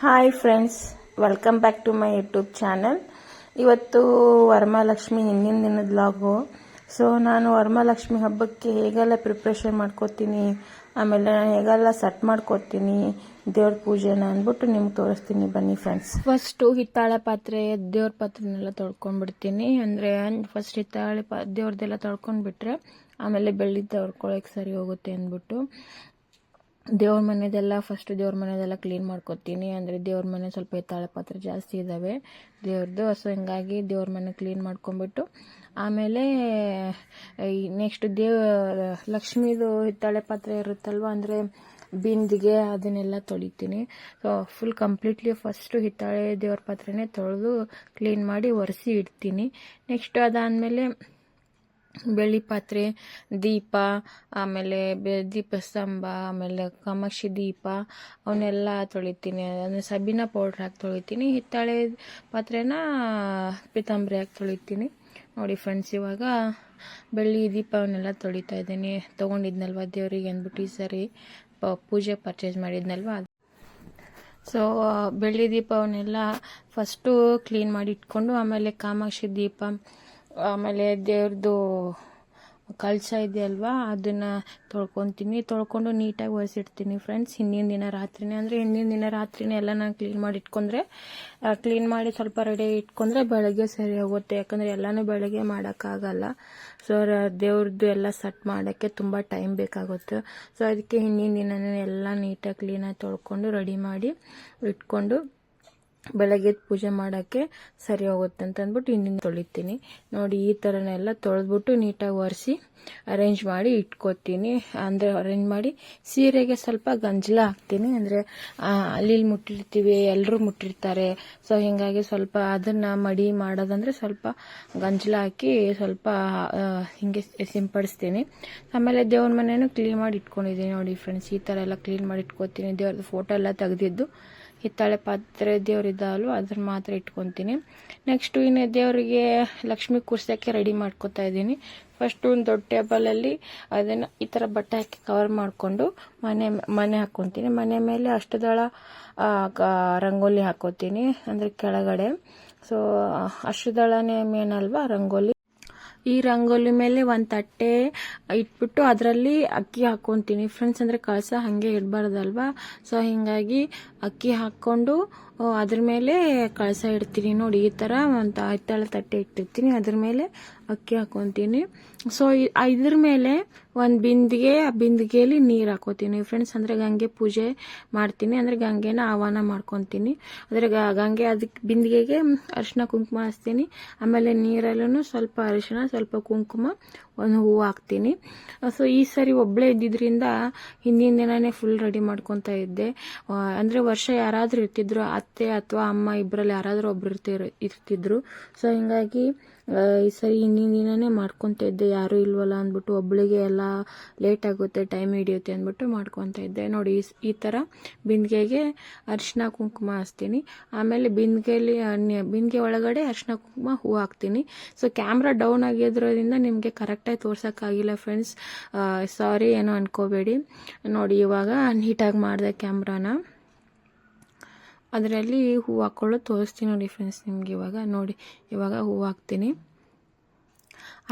Hi friends welcome back to my YouTube channel ಇವತ್ತು ವರಮಹಾಲಕ್ಷ್ಮಿ ಹಿಂದಿನ ದಿನದ ಲಾಗು ಸೊ ನಾನು ವರಮಹಾಲಕ್ಷ್ಮಿ ಹಬ್ಬಕ್ಕೆ ಹೇಗೆಲ್ಲ ಪ್ರಿಪ್ರೇಷನ್ ಮಾಡ್ಕೋತೀನಿ, ಆಮೇಲೆ ನಾನು ಹೇಗೆಲ್ಲ ಸೆಟ್ ಮಾಡ್ಕೋತೀನಿ, ದೇವ್ರ ಪೂಜೆನ ಅಂದ್ಬಿಟ್ಟು ನಿಮ್ಗೆ ತೋರಿಸ್ತೀನಿ ಬನ್ನಿ ಫ್ರೆಂಡ್ಸ್ ಫಸ್ಟು ಹಿತ್ತಾಳೆ ಪಾತ್ರೆ, ದೇವ್ರ ಪಾತ್ರೆನೆಲ್ಲ ತೊಳ್ಕೊಂಡ್ಬಿಡ್ತೀನಿ. ಅಂದರೆ ಫಸ್ಟ್ ಹಿತ್ತಾಳೆ ಪಾ ದೇವ್ರದ್ದೆಲ್ಲ ತೊಳ್ಕೊಂಡ್ಬಿಟ್ರೆ, ಆಮೇಲೆ ಬೆಳ್ಳಿದ್ದು ತೊಳ್ಕೊಳಕ್ಕೆ ಸರಿ ಹೋಗುತ್ತೆ ಅಂದ್ಬಿಟ್ಟು. ದೇವ್ರ ಮನೆದೆಲ್ಲ ಫಸ್ಟ್ ದೇವ್ರ ಮನೆದೆಲ್ಲ ಕ್ಲೀನ್ ಮಾಡ್ಕೊತೀನಿ. ಅಂದರೆ ದೇವ್ರ ಮನೆ ಸ್ವಲ್ಪ ಹಿತ್ತಾಳೆ ಪಾತ್ರೆ ಜಾಸ್ತಿ ಇದ್ದಾವೆ ದೇವ್ರದ್ದು ಸೊ ಹಿಂಗಾಗಿ ದೇವ್ರ ಮನೆ ಕ್ಲೀನ್ ಮಾಡ್ಕೊಂಬಿಟ್ಟು ಆಮೇಲೆ ನೆಕ್ಸ್ಟ್ ದೇವ್, ಲಕ್ಷ್ಮೀದು ಹಿತ್ತಾಳೆ ಪಾತ್ರೆ ಇರುತ್ತಲ್ವ, ಅಂದರೆ ಬಿಂದಿಗೆ ಅದನ್ನೆಲ್ಲ ತೊಳಿತೀನಿ. ಸೊ ಫುಲ್ ಕಂಪ್ಲೀಟ್ಲಿ ಫಸ್ಟು ಹಿತ್ತಾಳೆ ದೇವ್ರ ಪಾತ್ರೆನೇ ತೊಳೆದು ಕ್ಲೀನ್ ಮಾಡಿ ಒರೆಸಿ ಇಡ್ತೀನಿ. ನೆಕ್ಸ್ಟ್ ಅದಾದಮೇಲೆ ಬೆಳ್ಳಿ ಪಾತ್ರೆ, ದೀಪ, ಆಮೇಲೆ ಬೆ, ದೀಪಸ್ತಂಭ, ಆಮೇಲೆ ಕಾಮಾಕ್ಷಿ ದೀಪ, ಅವನ್ನೆಲ್ಲ ತೊಳಿತೀನಿ. ಅಂದರೆ ಸಬೀನ ಪೌಡ್ರ್ ಹಾಕಿ ತೊಳಿತೀನಿ. ಹಿತ್ತಾಳೆ ಪಾತ್ರೆನ ಪೀತಾಂಬರಿ ಹಾಕಿ ತೊಳಿತೀನಿ. ನೋಡಿ ಫ್ರೆಂಡ್ಸ್ ಇವಾಗ ಬೆಳ್ಳಿ ದೀಪವನ್ನೆಲ್ಲ ತೊಳಿತಾ ಇದ್ದೀನಿ. ತೊಗೊಂಡಿದ್ನಲ್ವ ದೇವರಿಗೆ ಅಂದ್ಬಿಟ್ಟು ಸರಿ ಪ- ಪೂಜೆ ಪರ್ಚೇಸ್ ಮಾಡಿದ್ನಲ್ವ? ಸೊ ಬೆಳ್ಳಿ ದೀಪವನ್ನೆಲ್ಲ ಫಸ್ಟು ಕ್ಲೀನ್ ಮಾಡಿ ಇಟ್ಕೊಂಡು ಆಮೇಲೆ ಕಾಮಾಕ್ಷಿ ದೀಪ ಆಮೇಲೆ ದೇವ್ರದ್ದು ಕಳಶ ಇದೆಯಲ್ವಾ ಅದನ್ನು ತೊಳ್ಕೊತೀನಿ. ತೊಳ್ಕೊಂಡು ನೀಟಾಗಿ ಒರೆಸಿಡ್ತೀನಿ ಫ್ರೆಂಡ್ಸ್ ಹಿಂದಿನ ದಿನ ರಾತ್ರಿನೇ ಅಂದರೆ ಹಿಂದಿನ ದಿನ ರಾತ್ರಿನೇ ಎಲ್ಲ ನಾನು ಕ್ಲೀನ್ ಮಾಡಿ ಇಟ್ಕೊಂಡ್ರೆ ಕ್ಲೀನ್ ಮಾಡಿ ಸ್ವಲ್ಪ ರೆಡಿ ಇಟ್ಕೊಂಡ್ರೆ ಬೆಳಗ್ಗೆ ಸರಿ ಹೋಗುತ್ತೆ. ಯಾಕಂದರೆ ಎಲ್ಲನೂ ಬೆಳಗ್ಗೆ ಮಾಡೋಕ್ಕಾಗಲ್ಲ. ಸೊ ದೇವ್ರದ್ದು ಎಲ್ಲ ಸೆಟ್ ಮಾಡೋಕ್ಕೆ ತುಂಬ ಟೈಮ್ ಬೇಕಾಗುತ್ತೆ. ಸೊ ಅದಕ್ಕೆ ಹಿಂದಿನ ದಿನನೇ ಎಲ್ಲ ನೀಟಾಗಿ ಕ್ಲೀನಾಗಿ ತೊಳ್ಕೊಂಡು ರೆಡಿ ಮಾಡಿ ಇಟ್ಕೊಂಡು ಬೆಳಗ್ಗೆ ಪೂಜೆ ಮಾಡೋಕ್ಕೆ ಸರಿ ಹೋಗುತ್ತೆ ಅಂತ ಅಂದ್ಬಿಟ್ಟು ಹಿಂದಿನ ತೊಳಿತೀನಿ. ನೋಡಿ, ಈ ಥರನೆಲ್ಲ ತೊಳೆದ್ಬಿಟ್ಟು ನೀಟಾಗಿ ಒರೆಸಿ ಅರೇಂಜ್ ಮಾಡಿ ಇಟ್ಕೋತೀನಿ. ಅಂದರೆ ಅರೇಂಜ್ ಮಾಡಿ ಸೀರೆಗೆ ಸ್ವಲ್ಪ ಗಂಜಲ ಹಾಕ್ತೀನಿ. ಅಂದರೆ ಅಲ್ಲಿ ಮುಟ್ಟಿರ್ತೀವಿ ಎಲ್ಲರೂ ಮುಟ್ಟಿರ್ತಾರೆ. ಸೊ ಹೀಗಾಗಿ ಸ್ವಲ್ಪ ಅದನ್ನು ಮಡಿ ಮಾಡೋದಂದ್ರೆ ಸ್ವಲ್ಪ ಗಂಜಲ ಹಾಕಿ ಸ್ವಲ್ಪ ಹಿಂಗೆ ಸಿಂಪಡಿಸ್ತೀನಿ. ಆಮೇಲೆ ದೇವ್ರ ಮನೇನು ಕ್ಲೀನ್ ಮಾಡಿ ಇಟ್ಕೊಂಡಿದ್ದೀನಿ ನೋಡಿ ಫ್ರೆಂಡ್ಸ್ ಈ ಥರ ಎಲ್ಲ ಕ್ಲೀನ್ ಮಾಡಿ ಇಟ್ಕೋತೀನಿ. ದೇವ್ರದ್ದು ಫೋಟೋ ಎಲ್ಲ ತೆಗೆದಿದ್ದು ಹಿತ್ತಾಳೆ ಪಾತ್ರೆ ದೇವ್ರಿದ್ದಾವಲ್ವ ಅದನ್ನ ಮಾತ್ರ ಇಟ್ಕೊತೀನಿ. ನೆಕ್ಸ್ಟು ಇನ್ನು ದೇವರಿಗೆ ಲಕ್ಷ್ಮಿ ಕೂರ್ಸೋಕ್ಕೆ ರೆಡಿ ಮಾಡ್ಕೋತಾ ಇದ್ದೀನಿ ಫಸ್ಟು ಒಂದು ದೊಡ್ಡ ಟೇಬಲಲ್ಲಿ ಅದನ್ನು ಈ ಥರ ಬಟ್ಟೆ ಹಾಕಿ ಕವರ್ ಮಾಡಿಕೊಂಡು ಮನೆ ಮನೆ ಹಾಕ್ಕೊತೀನಿ ಮನೆ ಮೇಲೆ ಅಷ್ಟದಳ ರಂಗೋಲಿ ಹಾಕೋತೀನಿ. ಅಂದರೆ ಕೆಳಗಡೆ. ಸೊ ಅಷ್ಟದಳನೇ ಮೇನ್ ಅಲ್ವಾ, ರಂಗೋಲಿ. ಈ ರಂಗೋಲಿ ಮೇಲೆ ಒಂದು ತಟ್ಟೆ ಇಟ್ಬಿಟ್ಟು ಅದರಲ್ಲಿ ಅಕ್ಕಿ ಹಾಕ್ಕೊತೀನಿ ಫ್ರೆಂಡ್ಸ್ ಅಂದರೆ ಕಳಸ ಹಾಗೆ ಇಡಬಾರ್ದಲ್ವಾ? ಸೊ ಹೀಗಾಗಿ ಅಕ್ಕಿ ಹಾಕ್ಕೊಂಡು ಅದ್ರ ಮೇಲೆ ಕಳಸ ಇಡ್ತೀನಿ ನೋಡಿ, ಈ ಥರ ಒಂದು ಹಿತ್ತಾಳೆ ತಟ್ಟೆ ಇಟ್ಟಿರ್ತೀನಿ. ಅದ್ರ ಮೇಲೆ ಅಕ್ಕಿ ಹಾಕ್ಕೊತೀನಿ ಸೊ ಇದ್ರ ಮೇಲೆ ಒಂದು ಬಿಂದಿಗೆ, ಆ ಬಿಂದಿಗೆಯಲ್ಲಿ ನೀರು ಹಾಕೋತೀನಿ. ಫ್ರೆಂಡ್ಸ್ ಅಂದರೆ ಗಂಗೆ ಪೂಜೆ ಮಾಡ್ತೀನಿ. ಅಂದರೆ ಗಂಗೆನ ಆಹ್ವಾನ ಮಾಡ್ಕೊತೀನಿ. ಅಂದರೆ ಗಂಗೆ ಅದಕ್ಕೆ ಬಿಂದಿಗೆಗೆ ಅರಿಶಿನ ಕುಂಕುಮ ಹಚ್ತೀನಿ. ಆಮೇಲೆ ನೀರಲ್ಲೂ ಸ್ವಲ್ಪ ಅರಿಶಿನ, ಸ್ವಲ್ಪ ಕುಂಕುಮ, ಒಂದು ಹೂವು ಹಾಕ್ತೀನಿ. ಸೊ ಈ ಸರಿ ಒಬ್ಬಳೇ ಇದ್ದಿದ್ರಿಂದ ಹಿಂದಿನ ದಿನನೇ ಫುಲ್ ರೆಡಿ ಮಾಡ್ಕೊತಾ ಇದ್ದೆ. ಅಂದರೆ ವರ್ಷ ಯಾರಾದರೂ ಇರ್ತಿದ್ರು ಅತ್ತೆ ಅಥವಾ ಅಮ್ಮ ಇಬ್ಬರಲ್ಲಿ ಯಾರಾದರೂ ಒಬ್ರು ಇರ್ತಿರ್, ಇರ್ತಿದ್ರು. ಸೊ ಹಿಂಗಾಗಿ ಈ ಸರಿ ಹಿಂದಿನ ದಿನನೇ ಮಾಡ್ಕೊತಾ ಇದ್ದೆ, ಯಾರೂ ಇಲ್ವಲ್ಲ ಅಂದ್ಬಿಟ್ಟು ಒಬ್ಬಳಿಗೆ ಎಲ್ಲ ಲೇಟ್ ಆಗುತ್ತೆ ಟೈಮ್ ಹಿಡಿಯುತ್ತೆ ಅಂದ್ಬಿಟ್ಟು ಮಾಡ್ಕೊತಾ ಇದ್ದೆ. ನೋಡಿ, ಈ ಥರ ಬಿಂದಿಗೆಗೆ ಅರಿಶಿನ ಕುಂಕುಮ ಹಚ್ತೀನಿ. ಆಮೇಲೆ ಬಿಂದಿಗೆಯಲ್ಲಿ ಬಿಂದಿಗೆ ಒಳಗಡೆ ಅರಿಶಿನ ಕುಂಕುಮ ಹೂ ಹಾಕ್ತೀನಿ. ಸೊ ಕ್ಯಾಮ್ರಾ ಡೌನ್ ಆಗಿರೋದ್ರಿಂದ ನಿಮಗೆ ಕರೆಕ್ಟಾಗಿ ತೋರ್ಸೋಕ್ಕಾಗಿಲ್ಲ ಫ್ರೆಂಡ್ಸ್ ಸಾರಿ ಏನೋ ಅನ್ಕೋಬೇಡಿ. ನೋಡಿ, ಇವಾಗ ನೀಟಾಗಿ ಮಾಡಿದೆ ಕ್ಯಾಮ್ರಾನ ಅದರಲ್ಲಿ ಹೂವು ಹಾಕ್ಕೊಳ್ಳೋದು ತೋರಿಸ್ತೀನಿ ನೋಡಿ ಫ್ರೆಂಡ್ಸ್ ನಿಮ್ಗೆ ಇವಾಗ. ನೋಡಿ, ಇವಾಗ ಹೂವು ಹಾಕ್ತೀನಿ.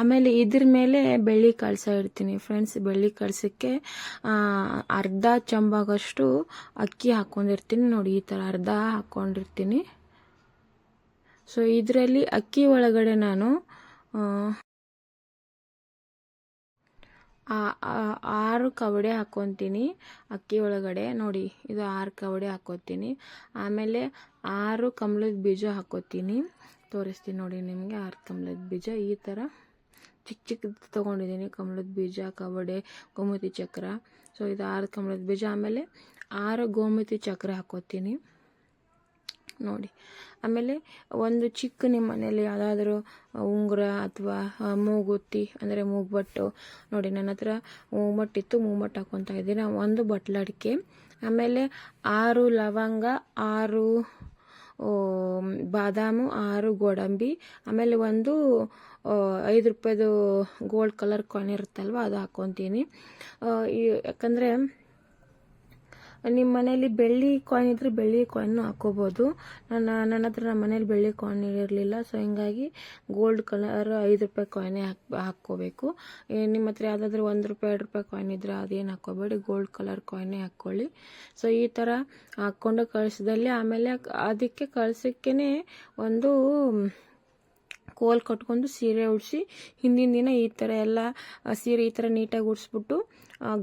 ಆಮೇಲೆ ಇದ್ರ ಮೇಲೆ ಬೆಳ್ಳಿ ಕಳಸ ಇಡ್ತೀನಿ. ಫ್ರೆಂಡ್ಸ್ ಬೆಳ್ಳಿ ಕಳಸಕ್ಕೆ ಅರ್ಧ ಚಂಬಾಗಷ್ಟು ಅಕ್ಕಿ ಹಾಕ್ಕೊಂಡಿರ್ತೀನಿ ನೋಡಿ, ಈ ಥರ ಅರ್ಧ ಹಾಕ್ಕೊಂಡಿರ್ತೀನಿ ಸೊ ಇದರಲ್ಲಿ ಅಕ್ಕಿ ಒಳಗಡೆ ನಾನು ಆರು ಕವಡೆ ಹಾಕ್ಕೊತೀನಿ ಅಕ್ಕಿ ಒಳಗಡೆ. ನೋಡಿ, ಇದು ಆರು ಕವಡೆ ಹಾಕ್ಕೊತೀನಿ ಆಮೇಲೆ ಆರು ಕಮಲದ ಬೀಜ ಹಾಕ್ಕೊತೀನಿ ತೋರಿಸ್ತೀನಿ ನೋಡಿ ನಿಮಗೆ, ಆರು ಕಮಲದ ಬೀಜ. ಈ ಥರ ಚಿಕ್ಕ ಚಿಕ್ಕದು ತೊಗೊಂಡಿದ್ದೀನಿ ಕಮಲದ ಬೀಜ, ಕವಡೆ, ಗೋಮತಿ ಚಕ್ರ. ಸೊ ಇದು ಆರು ಕಮಲದ ಬೀಜ. ಆಮೇಲೆ ಆರು ಗೋಮತಿ ಚಕ್ರ ಹಾಕ್ಕೋತೀನಿ ನೋಡಿ. ಆಮೇಲೆ ಒಂದು ಚಿಕ್ಕ ನಿಮ್ಮ ಮನೇಲಿ ಯಾವುದಾದ್ರೂ ಉಂಗುರ ಅಥವಾ ಮೂಗುತ್ತಿ, ಅಂದರೆ ಮೂಗ್ಬಟ್ಟು, ನೋಡಿ ನನ್ನ ಹತ್ರ ಮೂಮಟ್ಟಿತ್ತು, ಮೂಮಟ್ಟು ಹಾಕ್ಕೊತಾ ಇದ್ದೀನಿ. ಒಂದು ಬಟ್ಲಡಿಕೆ ಆಮೇಲೆ ಆರು ಲವಂಗ, ಆರು ಬಾದಾಮು, ಆರು ಗೋಡಂಬಿ, ಆಮೇಲೆ ಒಂದು ಐದು ರೂಪಾಯಿದು ಗೋಲ್ಡ್ ಕಲರ್ ಕಾಯಿನ್ ಇರುತ್ತಲ್ವ, ಅದು ಹಾಕ್ಕೊತೀನಿ ಯಾಕಂದರೆ ನಿಮ್ಮ ಮನೇಲಿ ಬೆಳ್ಳಿ ಕಾಯಿನ್ ಇದ್ರೆ ಬೆಳ್ಳಿ ಕಾಯಿನ್ ಹಾಕೋಬಹುದು ನನ್ನ ನನ್ನ ಹತ್ರ ನಮ್ಮ ಮನೇಲಿ ಬೆಳ್ಳಿ ಕಾಯಿನ್ ಇರಲಿಲ್ಲ ಸೊ ಹಿಂಗಾಗಿ ಗೋಲ್ಡ್ ಕಲರ್ ಐದು ರೂಪಾಯಿ ಕಾಯಿನೇ ಹಾಕ್, ಹಾಕ್ಕೋಬೇಕು. ನಿಮ್ಮ ಹತ್ರ ಯಾವುದಾದ್ರೂ ಒಂದು ರೂಪಾಯಿ, ಎರಡು ರೂಪಾಯಿ ಕಾಯಿನ್ ಇದ್ರೆ ಅದೇನು ಹಾಕ್ಕೋಬೇಡಿ ಗೋಲ್ಡ್ ಕಲರ್ ಕಾಯಿನೇ ಹಾಕ್ಕೊಳ್ಳಿ. ಸೊ ಈ ಥರ ಹಾಕ್ಕೊಂಡು ಕಳಿಸಿದಲ್ಲಿ ಆಮೇಲೆ ಅದಕ್ಕೆ ಕಳ್ಸೋಕ್ಕೇ ಒಂದು ಕೋಲ್ ಕಟ್ಕೊಂಡು ಸೀರೆ ಉಡಿಸಿ ಹಿಂದಿನ ದಿನ ಈ ಥರ ಎಲ್ಲ ಸೀರೆ ಈ ಥರ ನೀಟಾಗಿ ಉಡಿಸ್ಬಿಟ್ಟು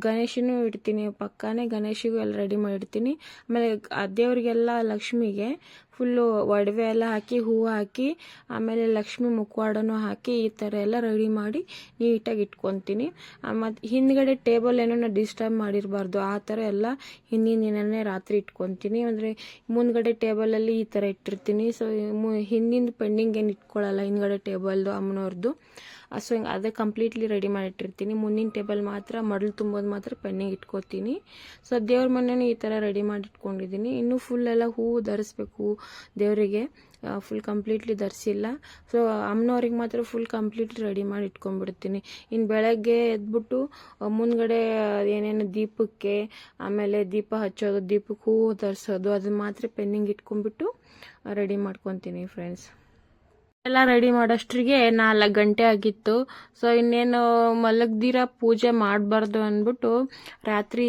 ಗಣೇಶನೂ ಇಡ್ತೀನಿ, ಪಕ್ಕನೇ ಗಣೇಶಿಗೂ ಎಲ್ಲ ರೆಡಿ ಮಾಡಿಡ್ತೀನಿ ಆಮೇಲೆ ಆ ದೇವರಿಗೆಲ್ಲ ಲಕ್ಷ್ಮಿಗೆ ಫುಲ್ಲು ಒಡವೆ ಎಲ್ಲ ಹಾಕಿ, ಹೂವು ಹಾಕಿ, ಆಮೇಲೆ ಲಕ್ಷ್ಮಿ ಮುಖವಾಡನೂ ಹಾಕಿ ಈ ಥರ ಎಲ್ಲ ರೆಡಿ ಮಾಡಿ ನೀಟಾಗಿ ಇಟ್ಕೊತೀನಿ. ಮತ್ತು ಹಿಂದ್ಗಡೆ ಟೇಬಲ್ ಏನೋ ಡಿಸ್ಟರ್ಬ್ ಮಾಡಿರಬಾರ್ದು, ಆ ಥರ ಎಲ್ಲ ಹಿಂದಿನ ದಿನನೇ ರಾತ್ರಿ ಇಟ್ಕೊತೀನಿ. ಅಂದರೆ ಮುಂದ್ಗಡೆ ಟೇಬಲಲ್ಲಿ ಈ ಥರ ಇಟ್ಟಿರ್ತೀನಿ. ಸೊ ಹಿಂದಿಂದ ಪೆಂಡಿಂಗ್ ಏನು ಇಟ್ಕೊಳ್ಳಲ್ಲ ಹಿಂದ್ಗಡೆ ಟೇಬಲ್ದು ಅಮ್ಮನವ್ರದ್ದು ಸೊ ಹಿಂಗೆ ಅದೇ ಕಂಪ್ಲೀಟ್ಲಿ ರೆಡಿ ಮಾಡಿಟ್ಟಿರ್ತೀನಿ. ಮುಂದಿನ ಟೇಬಲ್ ಮಾತ್ರ, ಮಡಲು ತುಂಬೋದು ಮಾತ್ರ ಪೆನ್ನಿಗೆ ಇಟ್ಕೋತೀನಿ. ಸೊ ದೇವ್ರ ಮನೆಯೂ ಈ ಥರ ರೆಡಿ ಮಾಡಿ ಇಟ್ಕೊಂಡಿದ್ದೀನಿ ಇನ್ನೂ ಫುಲ್ ಎಲ್ಲ ಹೂವು ಧರಿಸ್ಬೇಕು ದೇವರಿಗೆ. ಫುಲ್ ಕಂಪ್ಲೀಟ್ಲಿ ಧರಿಸಿಲ್ಲ. ಸೊ ಅಮ್ಮನವ್ರಿಗೆ ಮಾತ್ರ ಫುಲ್ ಕಂಪ್ಲೀಟ್ಲಿ ರೆಡಿ ಮಾಡಿ ಇಟ್ಕೊಂಡ್ಬಿಡ್ತೀನಿ ಇನ್ನು ಬೆಳಗ್ಗೆ ಎದ್ಬಿಟ್ಟು ಮುಂದ್ಗಡೆ ಏನೇನು ದೀಪಕ್ಕೆ, ಆಮೇಲೆ ದೀಪ ಹಚ್ಚೋದು ದೀಪಕ್ಕೆ ಹೂವು ಧರಿಸೋದು ಅದನ್ನ ಮಾತ್ರ ಪೆನ್ನಿಂಗ್ ಇಟ್ಕೊಂಡ್ಬಿಟ್ಟು ರೆಡಿ ಮಾಡ್ಕೊತೀನಿ ಫ್ರೆಂಡ್ಸ್ ಎಲ್ಲ ರೆಡಿ ಮಾಡೋಷ್ಟ್ರಿಗೆ ನಾಲ್ಕು ಗಂಟೆ ಆಗಿತ್ತು. ಸೊ ಇನ್ನೇನು ಮಲಗ್ದಿರ ಪೂಜೆ ಮಾಡಬಾರ್ದು ಅಂದ್ಬಿಟ್ಟು ರಾತ್ರಿ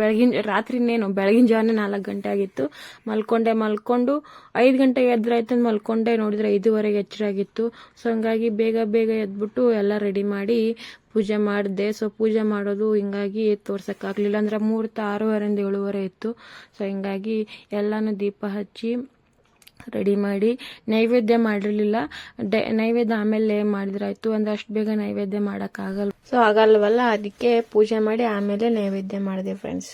ಬೆಳಗಿನ, ರಾತ್ರಿ ಇನ್ನೇನು, ಬೆಳಗಿನ ಜಾವನೇ ನಾಲ್ಕು ಗಂಟೆ ಆಗಿತ್ತು. ಮಲ್ಕೊಂಡೆ, ಮಲ್ಕೊಂಡು ಐದು ಗಂಟೆಗೆ ಎದ್ರಾಯ್ತು ಅಂತ ಮಲ್ಕೊಂಡೆ ನೋಡಿದ್ರೆ ಐದುವರೆಗೆ ಎಚ್ಚರಾಗಿತ್ತು ಸೊ ಹಂಗಾಗಿ ಬೇಗ ಬೇಗ ಎದ್ಬಿಟ್ಟು ಎಲ್ಲ ರೆಡಿ ಮಾಡಿ ಪೂಜೆ ಮಾಡಿದೆ. ಸೊ ಪೂಜೆ ಮಾಡೋದು ಹಿಂಗಾಗಿ ತೋರ್ಸೋಕ್ಕಾಗಲಿಲ್ಲ. ಅಂದ್ರೆ ಮೂರ್ತ ಆರೂವರೆಯಿಂದ ಏಳುವರೆ ಇತ್ತು. ಸೊ ಹಿಂಗಾಗಿ ಎಲ್ಲನೂ ದೀಪ ಹಚ್ಚಿ ರೆಡಿ ಮಾಡಿ ನೈವೇದ್ಯ ಮಾಡಿರಲಿಲ್ಲ. ನೈವೇದ್ಯ ಆಮೇಲೆ ಮಾಡಿದ್ರಾಯ್ತು. ಅಂದ್ರೆ ಅಷ್ಟು ಬೇಗ ನೈವೇದ್ಯ ಮಾಡೋಕ್ಕಾಗಲ್ಲ ಸೊ ಆಗಲ್ವಲ್ಲ, ಅದಕ್ಕೆ ಪೂಜೆ ಮಾಡಿ ಆಮೇಲೆ ನೈವೇದ್ಯ ಮಾಡಿದೆ ಫ್ರೆಂಡ್ಸ್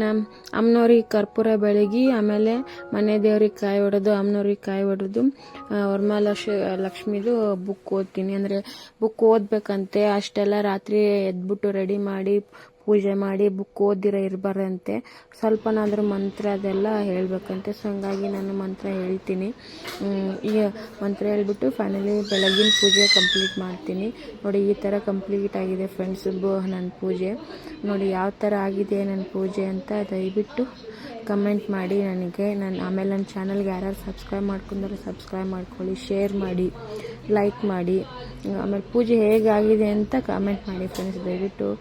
ನಮ್ಮ ಅಮ್ಮನವ್ರಿಗೆ ಕರ್ಪೂರ ಬೆಳಗಿ, ಆಮೇಲೆ ಮನೆ ದೇವ್ರಿಗೆ ಕಾಯಿ ಹೊಡೆದು ಅಮ್ಮನವ್ರಿಗೆ ಕಾಯಿ ಹೊಡೆದು ವರ್ಮಾಲಕ್ಷ ಲಕ್ಷ್ಮಿದು ಬುಕ್ ಓದ್ತೀನಿ. ಅಂದರೆ ಬುಕ್ ಓದಬೇಕಂತೆ, ಅಷ್ಟೆಲ್ಲ ರಾತ್ರಿ ಎದ್ಬಿಟ್ಟು ರೆಡಿ ಮಾಡಿ ಪೂಜೆ ಮಾಡಿ ಬುಕ್ ಓದಿರ ಇರಬಾರ್ದಂತೆ. ಸ್ವಲ್ಪನಾದರೂ ಮಂತ್ರ ಅದೆಲ್ಲ ಹೇಳಬೇಕಂತೆ. ಸೊ ಹಂಗಾಗಿ ನಾನು ಮಂತ್ರ ಹೇಳ್ತೀನಿ. ಈ ಮಂತ್ರ ಹೇಳ್ಬಿಟ್ಟು ಫೈನಲಿ ಬೆಳಗಿನ ಪೂಜೆ ಕಂಪ್ಲೀಟ್ ಮಾಡ್ತೀನಿ. ನೋಡಿ, ಈ ಥರ ಕಂಪ್ಲೀಟ್ ಆಗಿದೆ ಫ್ರೆಂಡ್ಸ್ ನನ್ನ ಪೂಜೆ. ನೋಡಿ, ಯಾವ ಥರ ಆಗಿದೆ ನನ್ನ ಪೂಜೆ ಅಂತ ದಯವಿಟ್ಟು ಕಮೆಂಟ್ ಮಾಡಿ ನನಗೆ. ನಾನು, ಆಮೇಲೆ ನನ್ನ ಚಾನಲ್ಗೆ ಯಾರ್ಯಾರು ಸಬ್ಸ್ಕ್ರೈಬ್ ಮಾಡ್ಕೊಂಡ್ರೆ ಸಬ್ಸ್ಕ್ರೈಬ್ ಮಾಡ್ಕೊಳ್ಳಿ ಶೇರ್ ಮಾಡಿ. ಲೈಕ್ ಮಾಡಿ, ಆಮೇಲೆ ಪೂಜೆ ಹೇಗಾಗಿದೆ ಅಂತ ಕಾಮೆಂಟ್ ಮಾಡಿ ಫ್ರೆಂಡ್ಸ್ ದಯವಿಟ್ಟು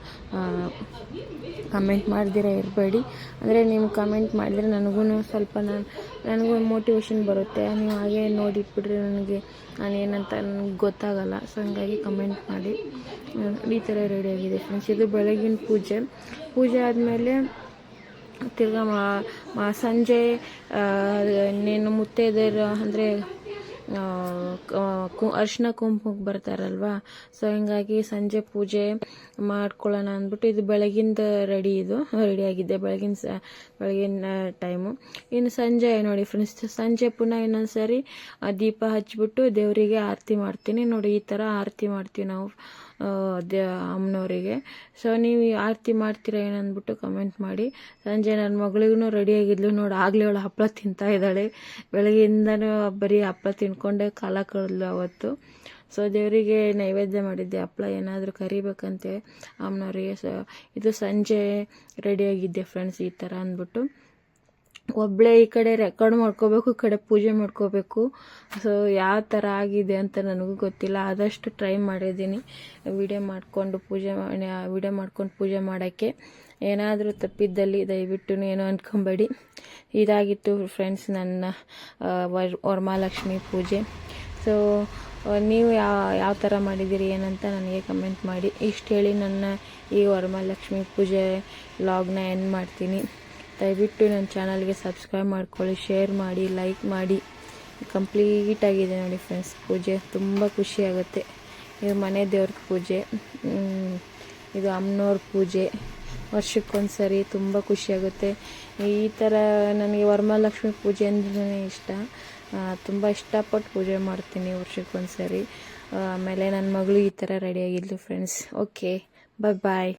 ಕಮೆಂಟ್ ಮಾಡ್ದಿರ, ಇರಬೇಡಿ. ಅಂದರೆ ನೀವು ಕಮೆಂಟ್ ಮಾಡಿದರೆ ನನಗೂ ಸ್ವಲ್ಪ ನಾನು, ನನಗೂ ಮೋಟಿವೇಶನ್ ಬರುತ್ತೆ. ನೀವು ಹಾಗೆ ನೋಡಿಟ್ಬಿಟ್ರೆ ನನಗೆ ನಾನು ಏನಂತ ನನಗೆ ಗೊತ್ತಾಗಲ್ಲ. ಸೊ ಹಂಗಾಗಿ ಕಮೆಂಟ್ ಮಾಡಿ. ಈ ಥರ ರೆಡಿಯಾಗಿದೆ ಫ್ರೆಂಡ್ಸ್ ಇದು ಬೆಳಗಿನ ಪೂಜೆ. ಪೂಜೆ ಆದಮೇಲೆ ತಿರ್ಗ ಮಾ- ಸಂಜೆ ನೀನು ಮುತ್ತೈದೆಯರು ಅಂದರೆ ಕು ಅರಿಶಿನ ಕುಂಕುಮಕ್ಕೆ ಬರ್ತಾರಲ್ವಾ? ಸೊ ಹಿಂಗಾಗಿ ಸಂಜೆ ಪೂಜೆ ಮಾಡ್ಕೊಳ್ಳೋಣ ಅಂದ್ಬಿಟ್ಟು ಇದು ಬೆಳಗಿಂದ ರೆಡಿ ಇದು. ರೆಡಿಯಾಗಿದೆ ಬೆಳಗಿನ ಸ, ಬೆಳಗಿನ ಟೈಮು ಇನ್ನು ಸಂಜೆ ನೋಡಿ ಫ್ರೆಂಡ್ಸ್ ಸಂಜೆ ಪುನಃ ಇನ್ನೊಂದು ಸರಿ ಆ, ದೀಪ ಹಚ್ಚಿಬಿಟ್ಟು ದೇವರಿಗೆ ಆರತಿ ಮಾಡ್ತೀನಿ. ನೋಡಿ, ಈ ಥರ ಆರತಿ ಮಾಡ್ತೀವಿ ನಾವು. ದೇ ಅಮ್ಮನವರಿಗೆ. ಸೊ ನೀವು ಆರತಿ ಮಾಡ್ತೀರಾ ಏನಂದ್ಬಿಟ್ಟು ಕಮೆಂಟ್ ಮಾಡಿ. ಸಂಜೆ ನನ್ನ ಮಗಳಿಗೂ ರೆಡಿಯಾಗಿದ್ಲು ನೋಡಿ. ಆಗಲೇ ಅವಳು ಹಪ್ಪಳ ತಿಂತಾ ಇದ್ದಾಳೆ. ಬೆಳಗ್ಗೆಯಿಂದನೂ ಬರೀ ಹಪ್ಪಳ ತಿನ್ಕೊಂಡೇ ಕಾಲ ಕಳೆದ್ಲು ಅವತ್ತು. ಸೊ ದೇವರಿಗೆ ನೈವೇದ್ಯ ಮಾಡಿದ್ದೆ. ಹಪ್ಪಳ ಏನಾದರೂ ಕರಿಬೇಕಂತೆ ಅಮ್ಮನವರಿಗೆ. ಸೊ ಇದು ಸಂಜೆ ರೆಡಿಯಾಗಿದ್ದೆ ಫ್ರೆಂಡ್ಸ್ ಈ ಥರ ಅಂದ್ಬಿಟ್ಟು. ಒಬ್ಬಳೇ ಈ ಕಡೆ ರೆಕಾರ್ಡ್ ಮಾಡ್ಕೋಬೇಕು, ಈ ಕಡೆ ಪೂಜೆ ಮಾಡ್ಕೋಬೇಕು. ಸೊ ಯಾವ ಥರ ಆಗಿದೆ ಅಂತ ನನಗೂ ಗೊತ್ತಿಲ್ಲ. ಆದಷ್ಟು ಟ್ರೈ ಮಾಡಿದ್ದೀನಿ. ವಿಡಿಯೋ ಮಾಡಿಕೊಂಡು ಪೂಜೆ ವಿಡಿಯೋ ಮಾಡ್ಕೊಂಡು ಪೂಜೆ ಮಾಡೋಕ್ಕೆ. ಏನಾದರೂ ತಪ್ಪಿದ್ದಲ್ಲಿ ದಯವಿಟ್ಟು ಏನೋ ಅಂದ್ಕೊಂಬೇಡಿ ಇದಾಗಿತ್ತು ಫ್ರೆಂಡ್ಸ್ ನನ್ನ ವರ್, ವರಮಹಾಲಕ್ಷ್ಮಿ ಪೂಜೆ. ಸೊ ನೀವು ಯಾವ ಯಾವ ಥರ ಮಾಡಿದ್ದೀರಿ, ಏನಂತ ನನಗೆ ಕಮೆಂಟ್ ಮಾಡಿ. ಇಷ್ಟು ಹೇಳಿ ನನ್ನ ಈ ವರಮಹಾಲಕ್ಷ್ಮಿ ಪೂಜೆ ಲಾಗ್ನ ಎಂಡ್ ಮಾಡ್ತೀನಿ. ದಯವಿಟ್ಟು ನನ್ನ ಚಾನಲ್ಗೆ ಸಬ್ಸ್ಕ್ರೈಬ್ ಮಾಡ್ಕೊಳ್ಳಿ, ಶೇರ್ ಮಾಡಿ, ಲೈಕ್ ಮಾಡಿ. ಕಂಪ್ಲೀಟಾಗಿದೆ ನೋಡಿ ಫ್ರೆಂಡ್ಸ್, ಪೂಜೆ ತುಂಬ ಖುಷಿಯಾಗುತ್ತೆ. ಇದು ಮನೆ ದೇವ್ರ ಪೂಜೆ ಇದು ಅಮ್ಮನವ್ರ ಪೂಜೆ. ವರ್ಷಕ್ಕೊಂದ್ಸರಿ ತುಂಬ ಖುಷಿಯಾಗುತ್ತೆ. ಈ ಥರ ನನಗೆ ವರಮಹಾಲಕ್ಷ್ಮಿ ಪೂಜೆ ಅಂದ್ರೆ ಇಷ್ಟ. ತುಂಬ ಇಷ್ಟಪಟ್ಟು ಪೂಜೆ ಮಾಡ್ತೀನಿ ವರ್ಷಕ್ಕೊಂದ್ಸರಿ. ಆಮೇಲೆ ನನ್ನ ಮಗಳು ಈ ಥರ ರೆಡಿಯಾಗಿದ್ಲು ಫ್ರೆಂಡ್ಸ್. ಓಕೆ ಬಾಯ್ ಬಾಯ್